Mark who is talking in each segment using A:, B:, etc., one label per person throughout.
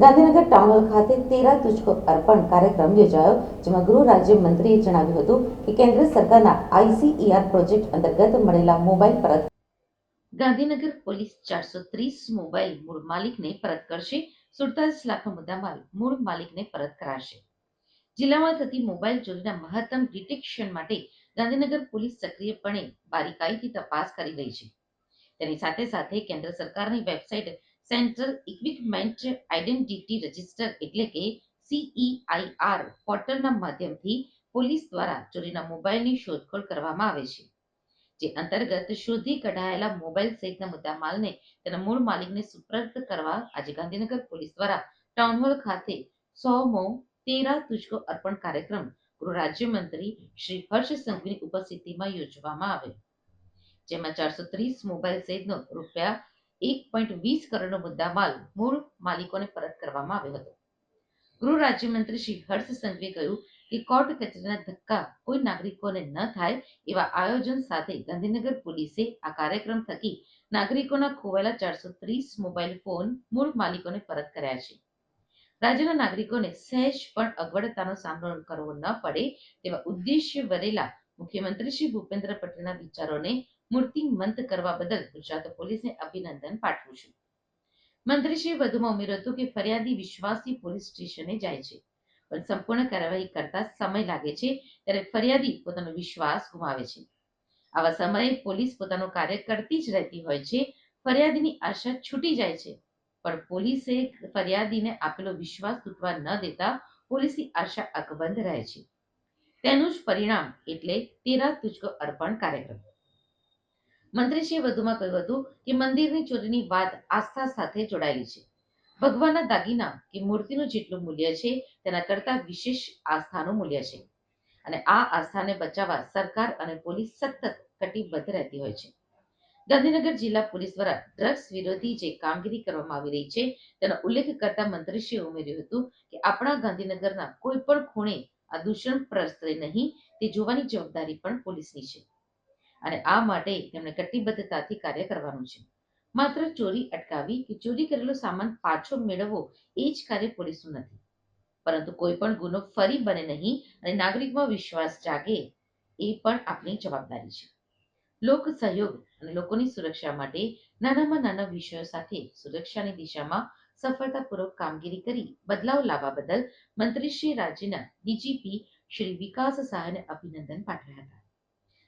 A: Gandhinagar town hall ખાતે તેરા તુજકો અર્પણ કાર્યક્રમ યોજાયો, જેમાં ગૃહ રાજ્ય મંત્રીએ જણાવ્યું હતું કે કેન્દ્ર સરકારના આઈસીઈઆર પ્રોજેક્ટ અંતર્ગત મળેલા મોબાઈલ પરત ગાંધીનગર પોલીસ ચારસો ત્રીસ મોબાઈલ મૂળ માલિકને પરત કરશે, સુડતાલીસ લાખનો મુદ્દામાલ મૂળ માલિકને પરત કરાશે. જિલ્લામાં થતી મોબાઈલ ચોરીના મહત્તમ ડિટેક્શન માટે ગાંધીનગર પોલીસ સક્રિયપણે બારીકાઈથી તપાસ કરી રહી છે. તેની સાથે સાથે કેન્દ્ર સરકારની website central equipment identity register એટલે કે સીઈઆઈઆર પોર્ટલના માધ્યમથી પોલીસ દ્વારા ચોરીના મોબાઈલની શોધખોળ કરવામાં આવે છે. જે અંતર્ગત શોધી કઢાયેલા મોબાઈલ સહિતના મુદ્દામાલને તેના મૂળ માલિકને સુપ્રત કરવા આજે ગાંધીનગર પોલીસ દ્વારા ટાઉનહોલ ખાતે સોમો તેરા તુજકો અર્પણ કાર્યક્રમ ગૃહ રાજ્યમંત્રી શ્રી હર્ષ સંઘવીની ઉપસ્થિતિમાં યોજવામાં આવ્યો. જેમાં ચારસો ત્રીસ મોબાઈલ સહિતનો રૂપિયા એક પોઈન્ટ વીસ કરોડનો મુદ્દામાલ મૂળ માલિકોને પરત કરવામાં આવ્યો હતો. ગૃહ રાજ્યમંત્રી શ્રી હર્ષ સંઘવીએ કહ્યું કે કોર્ટ કચેરીના ધક્કા કોઈ નાગરિકોને ન થાય એવા આયોજન સાથે ગાંધીનગર પોલીસે આ કાર્યક્રમ થકી નાગરિકોના ખોવાયેલા ચારસો ત્રીસ મોબાઈલ ફોન મૂળ માલિકોને પરત કર્યા છે. રાજ્યના નાગરિકોને સહેજ પણ અગવડતાનો સામનો કરવો ન પડે તેવા ઉદ્દેશ્ય વરેલા મુખ્યમંત્રી શ્રી ભૂપેન્દ્ર પટેલના વિચારોને મૂર્તિમંત કરવા બદલ ગુજરાત પોલીસને અભિનંદન પાઠવું છું. મંત્રીશ્રીએ વધુમાં ઉમેર્યું હતું કે ફરિયાદી વિશ્વાસથી પોલીસ સ્ટેશને જાય છે, પણ સંપૂર્ણ કાર્યવાહી કરતા સમય લાગે છે ત્યારે ફરિયાદી પોતાનો વિશ્વાસ ગુમાવે છે. આવા સમયે પોલીસ પોતાનું કાર્ય કરતી જ રહેતી હોય છે, ફરિયાદીની આશા છૂટી જાય છે, પણ પોલીસે ફરિયાદીને આપેલો વિશ્વાસ તૂટવા ન દેતા પોલીસની આશા અકબંધ રહે છે. તેનું જ પરિણામ એટલે તેરા તુજકો અર્પણ કાર્યક્રમ. મંત્રીશ્રીએ વધુમાં કહ્યું હતું કે મંદિરની ચોરીની વાત આસ્થા સાથે જોડાયેલી છે. ભગવાનના દાગીના કે મૂર્તિનું જેટલું મૂલ્ય છે, તેના કરતાં વિશેષ આસ્થાનું મૂલ્ય છે. અને આ આસ્થાને બચાવવા સરકાર અને પોલીસ સતત કટિબદ્ધ રહેતી હોય છે. ગાંધીનગર જિલ્લા પોલીસ દ્વારા ડ્રગ્સ વિરોધી જે કામગીરી કરવામાં આવી રહી છે, તેનો ઉલ્લેખ કરતા મંત્રીશ્રીએ ઉમેર્યું હતું કે આપણા ગાંધીનગરના કોઈ પણ ખૂણે આ દૂષણ પ્રસરે નહીં, તે જોવાની જવાબદારી પણ પોલીસની છે. અને આ માટે તેમણે કટિબદ્ધતાથી કાર્ય કરવાનું છે. માત્ર ચોરી અટકાવી કે ચોરી કરેલો સામાન પાછો મેળવવો એ જ કાર્ય પોલીસનું નથી. પરંતુ કોઈ પણ ગુનો ફરી બને નહીં અને નાગરિકમાં વિશ્વાસ જાગે એ પણ આપણી જવાબદારી છે. લોક સહયોગ અને લોકોની સુરક્ષા માટે નાનામાં નાના વિષયો સાથે સુરક્ષાની દિશામાં સફળતાપૂર્વક કામગીરી કરી બદલાવ લાવવા બદલ મંત્રી શ્રી રાજ્યના ડીજીપી શ્રી વિકાસ સહાયને અભિનંદન પાઠવ્યા હતા.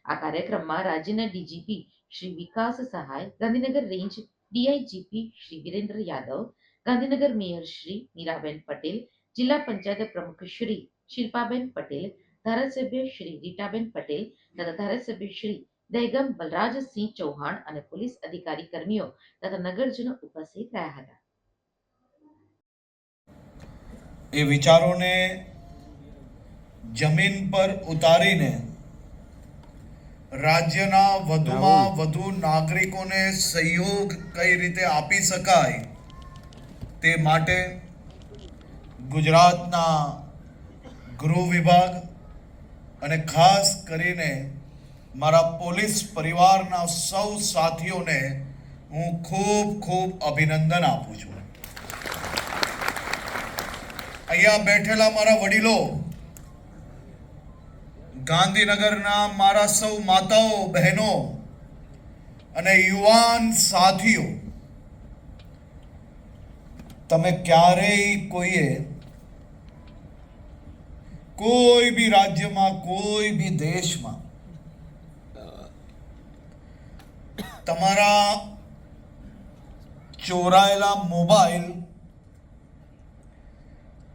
A: આ કાર્યક્રમમાં રાજ્યના DGP Shri Vikas Sahay, Gandhinagar range DIGP Shri Virendra Yadav, Gandhinagar mayor Shri Miraben Patel, જિલ્લા પંચાયત પ્રમુખ શ્રી શિલ્પાબેન પટેલ, ધારાસભ્ય શ્રી રીટાબેન પટેલ તથા ધારાસભ્ય શ્રી દહેગમ બલરાજસિંહ ચૌહાણ અને પોલીસ અધિકારી કર્મીઓ તથા નગરજનો ઉપસ્થિત રહ્યા હતા.
B: એ વિચારોને જમીન પર ઉતારીને રાજ્યના વધુમાં વધુ નાગરિકોને સહયોગ કઈ રીતે આપી શકાય તે માટે ગુજરાતના ગૃહ વિભાગ અને ખાસ કરીને મારા પોલીસ પરિવારના સૌ સાથીઓને હું ખૂબ ખૂબ અભિનંદન આપું છું. અહીંયા બેઠેલા મારા વડીલો ગાંધીનગરના મારા સૌ માતાઓ, બહેનો અને યુવાન સાથીઓ, તમે ક્યારેય કોઈએ કોઈ બી રાજ્યમાં, કોઈ બી દેશમાં તમારા ચોરાયેલા મોબાઈલ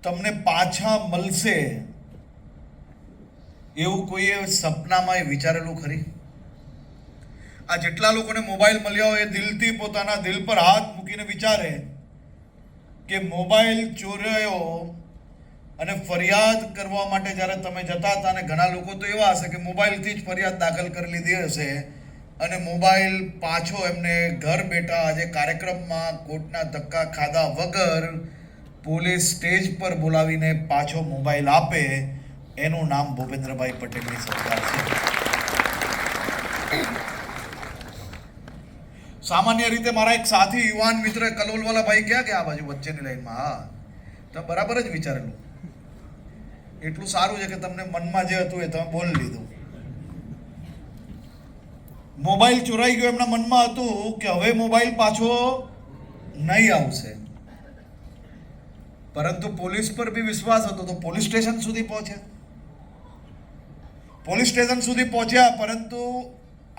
B: તમને પાછા મળશે એવું કોઈએ સપનામાં એ વિચારેલું ખરી? આ જેટલા લોકોને મોબાઈલ મળ્યા હોય એ દિલથી પોતાના દિલ પર હાથ મૂકીને વિચારે કે મોબાઈલ ચોરાયો અને ફરિયાદ કરવા માટે જ્યારે તમે જતા હતા અને ઘણા લોકો તો એવા હશે કે મોબાઈલથી જ ફરિયાદ દાખલ કરી લીધી હશે અને મોબાઈલ પાછો એમને ઘર બેઠા આજે કાર્યક્રમમાં કોર્ટના ધક્કા ખાધા વગર પોલીસ સ્ટેજ પર બોલાવીને પાછો મોબાઈલ આપે એનું નામ ભૂપેન્દ્રભાઈ પટેલની સરકાર છે. સામાન્ય રીતે મારા એક સાથી યુવાન મિત્ર કલોલવાલા ભાઈ ગયા આ બાજુ વચ્ચેની લાઈનમાં? હા, તો બરાબર જ વિચારેલું. એટલું સારું છે કે તમને મનમાં જે હતું એ તમે બોલી લીધું. મોબાઈલ ચોરાઈ ગયો એમના મનમાં હતું કે હવે મોબાઈલ પાછો નહીં આવશે. પરંતુ પોલીસ પર બી વિશ્વાસ હતો તો પોલીસ સ્ટેશન સુધી પહોંચ્યા. પોલીસ સ્ટેશન સુધી પહોંચ્યા પરંતુ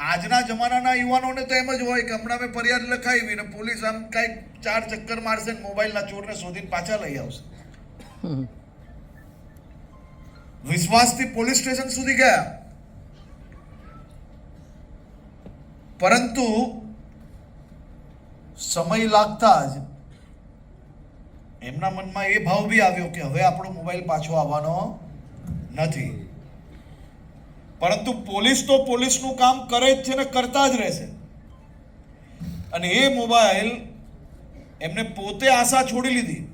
B: આજના જમાનાના યુવાનોને તો એમ જ હોય કે હમણાં મેં ફરિયાદ લખાવી ને પોલીસ આમ કાંઈક ચાર ચક્કર મારશે ને મોબાઈલના ચોરને શોધીને પાછા લઈ આવશે. વિશ્વાસથી પોલીસ સ્ટેશન સુધી ગયા. પરંતુ સમય લાગતા જ એમના મનમાં એ ભાવ બી આવ્યો કે હવે આપણો મોબાઈલ પાછો આવવાનો નથી. પરંતુ પોલીસ તો પોલીસનું કામ કરે જ છે ને કરતા જ રહેશે. અને એ મોબાઈલ એમને પોતે આશા છોડી લીધી.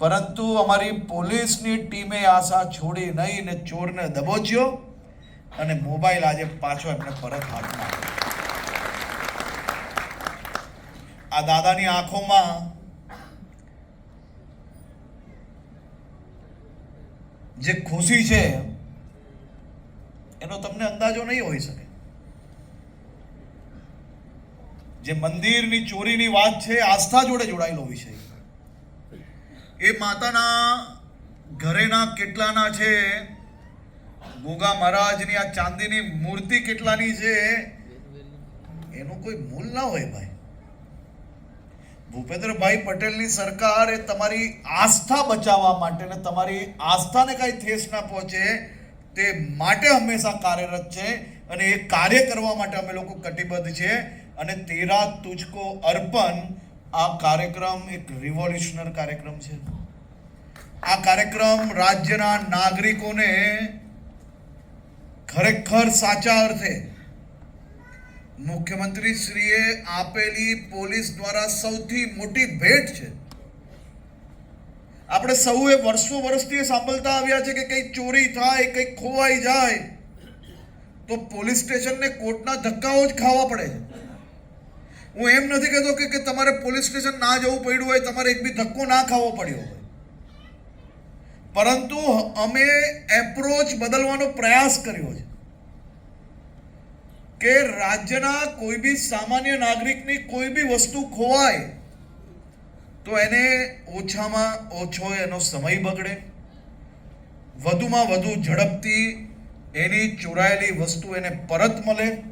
B: પરંતુ અમારી પોલીસની ટીમે આશા છોડી નહીં ને ચોરને દબોચ્યો અને મોબાઈલ આજે પાછો એમને પરત હાથમાં આ દાદાની આંખોમાં જે ખુશી છે એનો તમને અંદાજો નહીં હોઈ શકે. જે મંદિરની ચોરીની વાત છે, આસ્થા જોડે જોડાયેલો વિષય. એ માતાના ઘરેના કેટલાના છે? ગોગા મહારાજની આ ચાંદીની મૂર્તિ કેટલાની છે? એનું કોઈ મૂલ ના હોય ભાઈ. ભૂપેન્દ્રભાઈ પટેલની સરકાર એ તમારી આસ્થા બચાવવા માટે ને તમારી આસ્થાને કાંઈ ઠેસ ના પહોંચે તે માટે હંમેશા કાર્યરત છે અને એ કાર્ય કરવા માટે અમે લોકો કટિબદ્ધ છે. અને તેરા તુજકો અર્પણ આ કાર્યક્રમ એક રિવોલ્યુશનર કાર્યક્રમ છે. આ કાર્યક્રમ રાજ્યના નાગરિકોને ખરેખર સાચા અર્થે મુખ્યમંત્રી શ્રીએ આપેલી પોલીસ દ્વારા સૌથી મોટી ભેટ છે. આપણે સૌએ વર્ષો વર્ષથી સાંભળતા આવ્યા છે કે કંઈક ચોરી થાય કંઈક ખોવાઈ જાય, તો પોલીસ સ્ટેશનને કોર્ટના ધક્કાઓ જ ખાવા પડે હું એમ નથી કહેતો કે તમારે પોલીસ સ્ટેશન ના જવું પડ્યું હોય, તમારે એક બી ધક્કો ના ખાવો પડ્યો હોય. પરંતુ અમે એપ્રોચ બદલવાનો પ્રયાસ કર્યો છે કે રાજ્યના કોઈ બી સામાન્ય નાગરિકની કોઈ બી વસ્તુ ખોવાય તો એને ઓછામાં ઓછો એનો સમય બગડે. વધુમાં વધુ ઝડપથી એની ચોરાયેલી વસ્તુ એને પરત મળે.